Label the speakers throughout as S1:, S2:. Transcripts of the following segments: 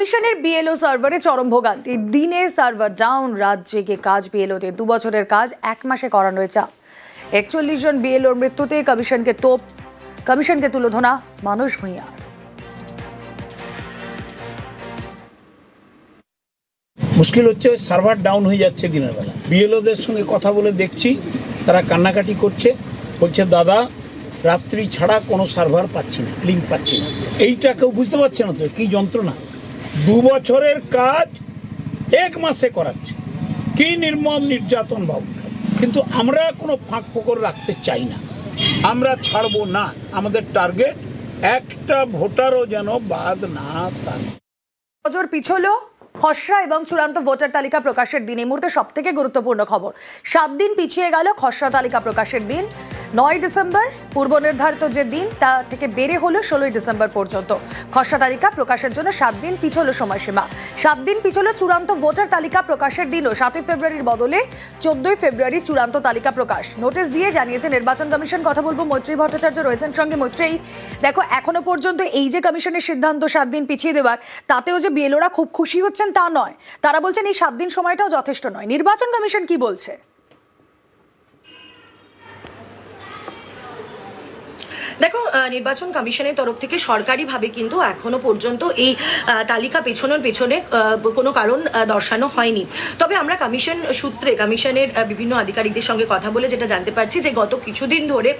S1: কমিশনের বিএলও সার্ভারে চরম ভোগান্তি। দিনে সার্ভার ডাউন রাত জেগে কাজ বিএলওতে দু বছরের কাজ, এক মাসে করানোর চাপ একচল্লিশ জন বিএলওর মৃত্যুতে কমিশনকে তোপ, কমিশনকে তুলোধনা মানুষ ভূঁইয়া।
S2: মুশকিল হচ্ছে সার্ভার ডাউন হয়ে যাচ্ছে দিনের বেলা। বিএলওদের সঙ্গে কথা বলে দেখছি, তারা কান্নাকাটি করছে, বলছে, দাদা, রাত্রি ছাড়া কোনো সার্ভার পাচ্ছি না লিঙ্ক পাচ্ছি না। এইটা কেউ বুঝতে পারছে না তো, কি যন্ত্রণা? দু বছরের কাজ এক মাসে করাচ্ছে। কি নির্মম নির্যাতন বাবু। কিন্তু আমরা কোনো ফাঁক ফোকর রাখতে চাই না। আমরা ছাড়বো না। আমাদের টার্গেট একটা ভোটারও যেন বাদ না থাকে।
S1: নজর পিছলো খসড়া এবং চূড়ান্ত ভোটার তালিকা প্রকাশের দিন। এই মুহূর্তে সব থেকে গুরুত্বপূর্ণ খবর। সাত দিন পিছিয়ে গেল খসড়া তালিকা প্রকাশের দিন। নয় ডিসেম্বর, পূর্ব নির্ধারিত যে দিন, তা থেকে বেড়ে হলো ষোলোই ডিসেম্বর পর্যন্ত। খসড়া তালিকা প্রকাশের জন্য সাত দিন পিছলো সময়সীমা। সাত দিন পিছলো চূড়ান্ত ভোটার তালিকা প্রকাশের দিনও সাতই ফেব্রুয়ারির বদলে চোদ্দই ফেব্রুয়ারি চূড়ান্ত তালিকা প্রকাশ। নোটিশ দিয়ে জানিয়েছে নির্বাচন কমিশন, কথা বলব মৈত্রী ভট্টাচার্য রয়েছেন সঙ্গে মৈত্রী দেখো, এখনও পর্যন্ত এই যে কমিশনের সিদ্ধান্ত সাত দিন পিছিয়ে দেওয়ার, তাতেও যে বিএলওরা খুব খুশি হচ্ছেন তা নয়। তারা বলছেন এই সাত দিন সময়টাও যথেষ্ট নয়। নির্বাচন কমিশন কি বলছে?
S3: দেখো নির্বাচন কমিশনের তরফ থেকে সরকারিভাবে কিন্তু এখনও পর্যন্ত এই তালিকা পেছনের পেছনে কোনো কারণ দর্শানো হয়নি। তবে আমরা কমিশন সূত্রে, কমিশনের বিভিন্ন আধিকারিকদের সঙ্গে কথা বলে যেটা জানতে পারছি যে গত কিছুদিন ধরে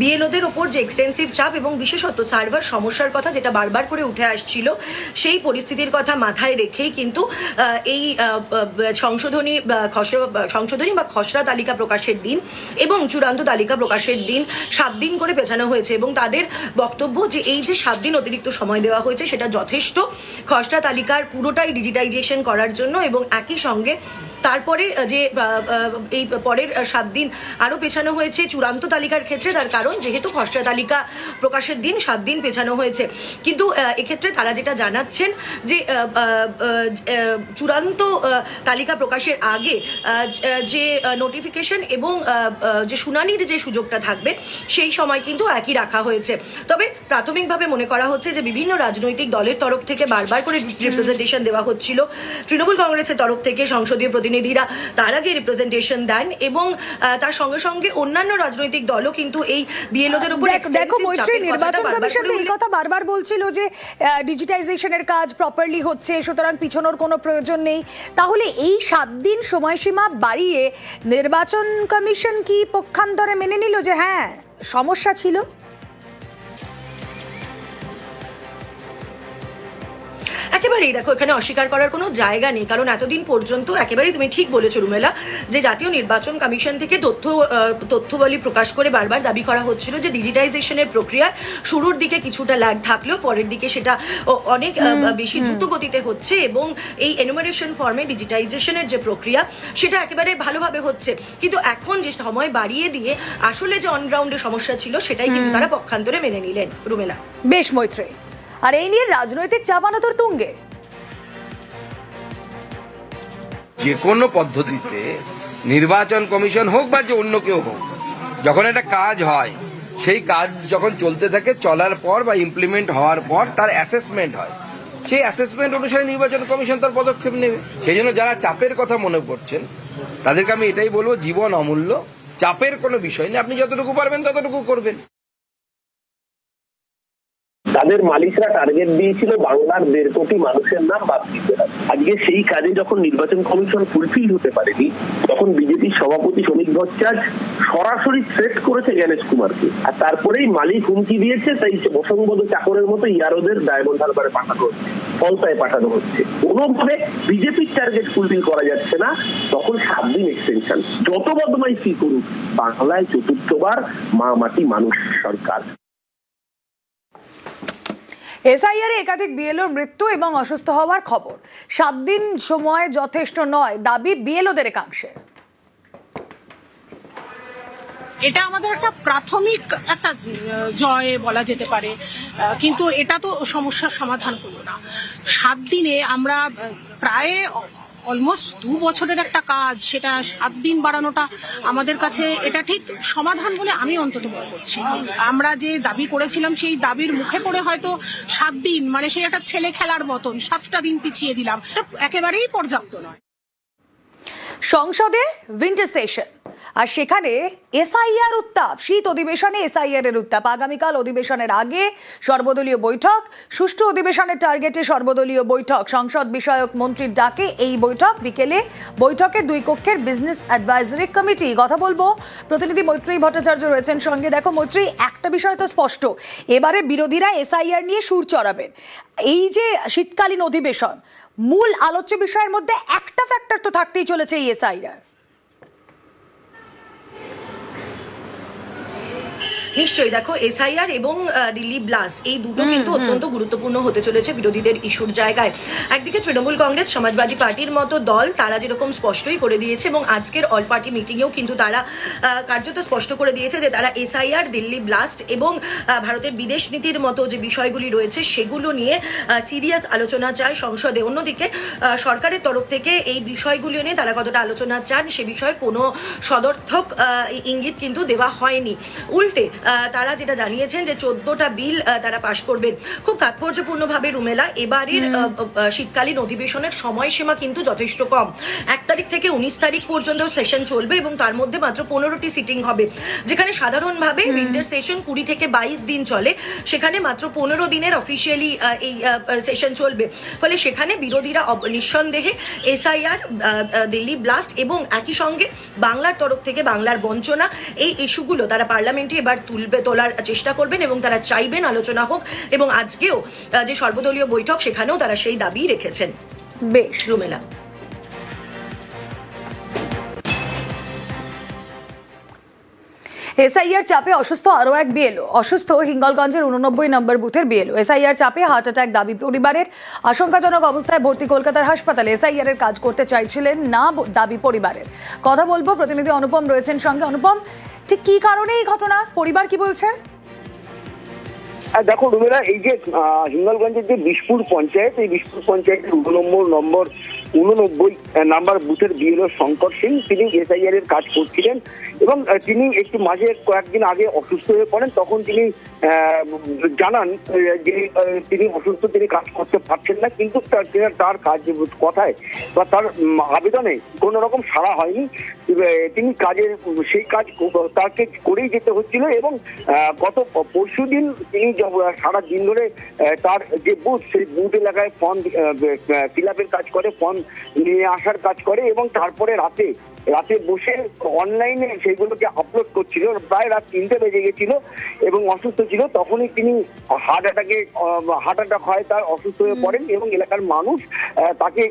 S3: বিএলওদের ওপর যে এক্সটেন্সিভ চাপ এবং বিশেষত সার্ভার সমস্যার কথা যেটা বারবার করে উঠে আসছিল, সেই পরিস্থিতির কথা মাথায় রেখেই কিন্তু এই সংশোধনী খসড়া সংশোধনী বা খসড়া তালিকা প্রকাশের দিন এবং চূড়ান্ত তালিকা প্রকাশের দিন সাত দিন করে পেছানো হয়েছে এবং তাদের বক্তব্য যে এই যে সাত দিন অতিরিক্ত সময় দেওয়া হয়েছে, সেটা যথেষ্ট। খসড়া তালিকার পুরোটাই ডিজিটাইজেশন করার জন্য এবং একই সঙ্গে তারপরে যে এই পরের সাত দিন আরও পেছানো হয়েছে চূড়ান্ত তালিকার ক্ষেত্রে, তার কারণ যেহেতু খসড়া তালিকা প্রকাশের দিন সাত দিন পেছানো হয়েছে। কিন্তু এক্ষেত্রে তারা যেটা জানাচ্ছেন যে চূড়ান্ত তালিকা প্রকাশের আগে যে নোটিফিকেশন এবং যে শুনানির যে সুযোগটা থাকবে, সেই সময় কিন্তু একই রাখা হয়েছে। তবে প্রাথমিকভাবে মনে করা হচ্ছে যে বিভিন্ন রাজনৈতিক দলের তরফ থেকে বারবার করে রিপ্রেজেন্টেশন দেওয়া হচ্ছিল। তৃণমূল কংগ্রেসের তরফ থেকে সংসদীয় প্রতিনিধিরা তার আগে রিপ্রেজেন্টেশন দেন এবং তার সঙ্গে সঙ্গে অন্যান্য রাজনৈতিক দলও কিন্তু এই বিএলওদের উপর
S1: দেখো মৈত্রী নির্বাচন কমিশন এই কথা বারবার বলছিল যে ডিজিটাইজেশনের কাজ প্রপারলি হচ্ছে সুতরাং পিছনোর কোনো প্রয়োজন নেই। তাহলে এই সাত দিন সময়সীমা বাড়িয়ে নির্বাচন কমিশন কি পক্ষান্তরে মেনে নিল যে হ্যাঁ সমস্যা ছিল?
S3: একেবারেই দেখো এখানে অস্বীকার করার কোনো জায়গা নেই কারণ এতদিন পর্যন্ত একেবারেই তুমি ঠিক বলেছ রুমেলা যে জাতীয় নির্বাচন কমিশন থেকে তথ্য তথ্যবলী প্রকাশ করে বারবার দাবি করা হচ্ছিল যে ডিজিটাইজেশনের প্রক্রিয়া শুরুর দিকে কিছুটা ল্যাগ থাকলেও পরের দিকে সেটা অনেক বেশি দ্রুত গতিতে হচ্ছে এবং এই এনুমারেশন ফর্মে ডিজিটাইজেশনের যে প্রক্রিয়া সেটা একেবারে ভালোভাবে হচ্ছে। কিন্তু এখন যে সময় বাড়িয়ে দিয়ে আসলে যে অনগ্রাউন্ডে সমস্যা ছিল সেটাই কিন্তু তারা পক্ষান্তরে মেনে নিলেন রুমেলা।
S1: বেশ মৈত্রী আর এই নিয়ে রাজনৈতিক চাপানো তোর তুঙ্গে।
S4: যে কোনো পদ্ধতিতে নির্বাচন কমিশন হোক বা যে অন্য কেউ হোক, যখন একটা কাজ হয়, সেই কাজ যখন চলতে থাকে, চলার পর বা ইমপ্লিমেন্ট হওয়ার পর তার অ্যাসেসমেন্ট হয়। সেই অ্যাসেসমেন্ট অনুসারে নির্বাচন কমিশন তার পদক্ষেপ নেবে। সেই জন্য যারা চাপের কথা মনে করছেন, তাদেরকে আমি এটাই বলব, জীবন অমূল্য। চাপের কোনো বিষয় নেই। আপনি যতটুকু পারবেন, ততটুকু করবেন।
S5: তাদের মালিকরা টার্গেট দিয়েছিল বাংলার দেড় কোটি মানুষের নাম বাদ দিতে। আজকে সেই কাজে যখন নির্বাচন কমিশন ফুলফিল হতে পারেনি, তখন বিজেপির সভাপতি শ্রমিক ভট্টাচার্য সরাসরি থ্রেট করেছে জ্ঞানেশ কুমারকে। আর তারপরেই মালিক হুমকি দিয়েছে, তাই বসংবদ চাকরের মতো ইয়ারোদের ডায়মন্ড হারবারে পাঠানো হচ্ছে ফলতায় পাঠানো হচ্ছে। কোনোভাবে বিজেপির টার্গেট ফুলফিল করা যাচ্ছে না, তখন সাত দিন এক্সটেনশন যত বদমাইশি করুক, বাংলায় চতুর্থবার মা মাটি মানুষ সরকার।
S1: এসআইআর একাধিক বিএলওর মৃত্যু এবং অসুস্থ হওয়ার খবর। সাত দিন সময় যথেষ্ট নয়, দাবি বিএলওদের একাংশে।
S6: এটা আমাদের একটা প্রাথমিক একটা জয় বলা যেতে পারে। কিন্তু এটা তো সমস্যার সমাধান হলো না। সাত দিনে আমরা প্রায় অলমোস্ট দু বছরের একটা কাজ, সেটা সাত দিন বাড়ানোটা আমাদের কাছে এটা ঠিক সমাধান বলে আমি অন্তত মনে করছি। আমরা যে দাবি করেছিলাম, সেই দাবির মুখে পড়ে হয়তো সাত দিন মানে সেই একটা ছেলে খেলার মতন সাতটা দিন পিছিয়ে দিলাম। একেবারেই পর্যাপ্ত নয়।
S1: সংসদে উইন্টার সেশন আর সেখানে এসআইআর উত্তাপ, শীত অধিবেশনে এসআইআর এর উত্তাপ। আগামীকাল অধিবেশনের আগে সর্বদলীয় বৈঠক, সুষ্ঠু অধিবেশনের টার্গেটে সর্বদলীয় বৈঠক। সংসদ বিষয়ক মন্ত্রীর ডাকে এই বৈঠক। বিকেলে বৈঠকে দুই কক্ষের বিজনেস অ্যাডভাইজারি কমিটি কথা বলব। প্রতিনিধি মৈত্রী ভট্টাচার্য রয়েছেন সঙ্গে। দেখো মৈত্রী, একটা বিষয় তো স্পষ্ট। এবারে বিরোধীরা এসআইআর নিয়ে সুর চড়াবেন। এই যে শীতকালীন অধিবেশন, মূল আলোচ্য বিষয়ের মধ্যে একটা ফ্যাক্টর তো থাকতেই চলেছে এই এসআইআর।
S3: নিশ্চয়ই দেখো এসআইআর এবং দিল্লি ব্লাস্ট এই দুটো কিন্তু অত্যন্ত গুরুত্বপূর্ণ হতে চলেছে বিরোধীদের ইস্যুর জায়গায়। একদিকে তৃণমূল কংগ্রেস সমাজবাদী পার্টির মতো দল তারা যেরকম স্পষ্টই করে দিয়েছে এবং আজকের অল পার্টি মিটিংয়েও কিন্তু তারা কার্যত স্পষ্ট করে দিয়েছে যে তারা এসআইআর দিল্লি ব্লাস্ট এবং ভারতের বিদেশ নীতির মতো যে বিষয়গুলি রয়েছে সেগুলো নিয়ে সিরিয়াস আলোচনা চায় সংসদে। অন্যদিকে সরকারের তরফ থেকে এই বিষয়গুলি নিয়ে তারা কতটা আলোচনা চান সে বিষয়ে কোনো সদর্থক ইঙ্গিত কিন্তু দেওয়া হয়নি। উল্টে তারা যেটা জানিয়েছেন যে চোদ্দটা বিল তারা পাশ করবেন। খুব তাৎপর্যপূর্ণভাবে রুমেলা। এবারের শীতকালীন অধিবেশনের সময়সীমা কিন্তু যথেষ্ট কম। এক তারিখ থেকে উনিশ তারিখ পর্যন্ত সেশন চলবে এবং তার মধ্যে মাত্র পনেরোটি সিটিং হবে। যেখানে সাধারণভাবে উইন্টার সেশন কুড়ি থেকে বাইশ দিন চলে। সেখানে মাত্র পনেরো দিনের অফিসিয়ালি এই সেশন চলবে। ফলে সেখানে বিরোধীরা নিঃসন্দেহে এসআইআর দিল্লি ব্লাস্ট এবং একই সঙ্গে বাংলার তরফ থেকে বাংলার বঞ্চনা এই ইস্যুগুলো তারা পার্লামেন্টে এবার তুলবে তোলার চেষ্টা করবেন এবং তারা চাইবেন আলোচনা হোক এবং আজকেও যে সর্বদলীয় বৈঠক সেখানেও তারা সেই দাবি রেখেছেন।
S1: বেশ।
S3: রুমেলা।
S1: এসআইআর চাপে অসুস্থ আরও এক বিএলও। অসুস্থ হিঙ্গলগঞ্জের উননব্বই নম্বর বুথের বিএলও। এসআইআর চাপে হার্ট অ্যাটাক দাবি পরিবারের। আশঙ্কাজনক অবস্থায় ভর্তি কলকাতার হাসপাতালে এসআইআর এর কাজ করতে চাইছিলেন না দাবি পরিবারের। কথা বলব প্রতিনিধি অনুপম রয়েছেন সঙ্গে। অনুপম ঠিক কি কারণে এই ঘটনা? পরিবার কি বলছে?
S7: দেখো রুমেরা এই যে হিঙ্গলগঞ্জের যে বিশপুর পঞ্চায়েত, এই বিশপুর পঞ্চায়েতের নম্বর নম্বর উননব্বই নাম্বার বুথের বিএলও শঙ্কর সিং, তিনি এসআইআর এর কাজ করছিলেন এবং তিনি একটু মাঝে কয়েকদিন আগে অসুস্থ হয়ে পড়েন, তখন তিনি জানান যে তিনি অসুস্থ, তিনি কাজ করতে পারছেন না, কিন্তু তার কাজ কথায় বা তার আবেদনে কোনো রকম সাড়া হয়নি। তিনি কাজের, সেই কাজ তাকে করেই যেতে হচ্ছিল এবং গত পরশু দিন তিনি সারা দিন ধরে তার যে বুথ, সেই বুথ এলাকায় ফর্ম ফিল আপের কাজ করে, ফর্ম নিয়ে আসার কাজ করে এবং তারপরে রাতে রাতে বসে অনলাইনে সেগুলোকে আপলোড করছিল প্রায় রাত তিনটে বেজে গেছিল এবং অসুস্থ ছিল। তখনই তিনি হার্ট অ্যাটাকে হার্ট অ্যাটাক হয় তার অসুস্থ হয়ে পড়েন এবং এলাকার মানুষ তাকে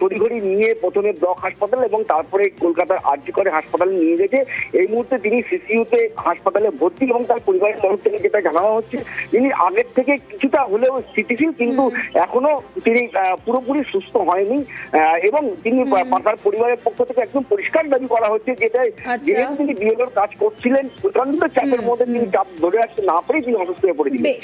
S7: তড়িঘড়ি নিয়ে প্রথমে ব্লক হাসপাতাল এবং তারপরে কলকাতার আরজি করে হাসপাতালে নিয়ে গেছে এই মুহূর্তে তিনি সিসিউতে হাসপাতালে ভর্তি এবং তার পরিবারের তরফ থেকে যেটা জানানো হচ্ছে তিনি আগের থেকে কিছুটা হলেও স্থিতিশীল কিন্তু এখনও তিনি পুরোপুরি সুস্থ হয়নি এবং তিনি তার পরিবারের পক্ষ থেকে একদম পরিষ্কার দাবি করা হচ্ছে যেটা
S1: আচ্ছা।
S7: যেহেতু তিনি বিএলওর কাজ করছিলেন প্রচণ্ড চাপের মধ্যে তিনি চাপ ধরে রাখতে না পেরে তিনি অসুস্থ হয়ে পড়েছিলেন।